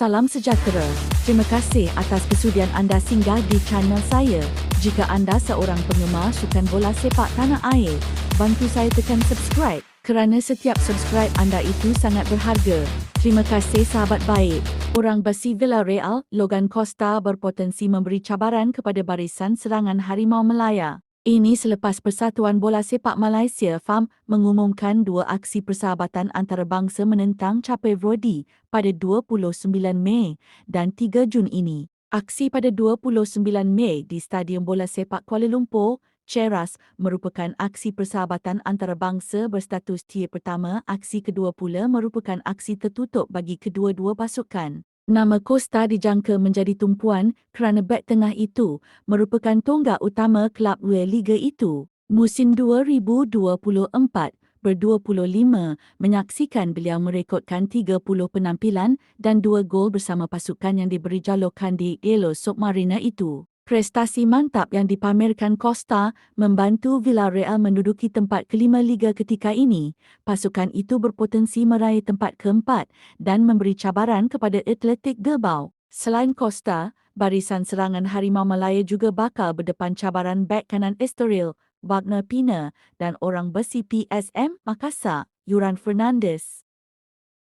Salam sejahtera. Terima kasih atas kesudian anda singgah di channel saya. Jika anda seorang penggemar sukan bola sepak tanah air, bantu saya tekan subscribe kerana setiap subscribe anda itu sangat berharga. Terima kasih sahabat baik. Orang besi Villarreal, Logan Costa berpotensi memberi cabaran kepada barisan serangan Harimau Melaya. Ini selepas Persatuan Bola Sepak Malaysia FAM mengumumkan dua aksi persahabatan antarabangsa menentang capai Rodi pada 29 Mei dan 3 Jun ini. Aksi pada 29 Mei di Stadium Bola Sepak Kuala Lumpur, Cheras merupakan aksi persahabatan antarabangsa berstatus tier pertama. Aksi kedua pula merupakan aksi tertutup bagi kedua-dua pasukan. Nama Costa dijangka menjadi tumpuan kerana bek tengah itu merupakan tonggak utama kelab W Liga itu. Musim 2024 ber-25 menyaksikan beliau merekodkan 30 penampilan dan 2 gol bersama pasukan yang diberi jalokan di Elo Submarina itu. Prestasi mantap yang dipamerkan Costa membantu Villarreal menduduki tempat kelima Liga ketika ini. Pasukan itu berpotensi meraih tempat keempat dan memberi cabaran kepada Athletic Bilbao. Selain Costa, barisan serangan Harimau Malaya juga bakal berdepan cabaran bek kanan Estoril, Wagner Pina dan orang besi PSM Makassar, Yuran Fernandes.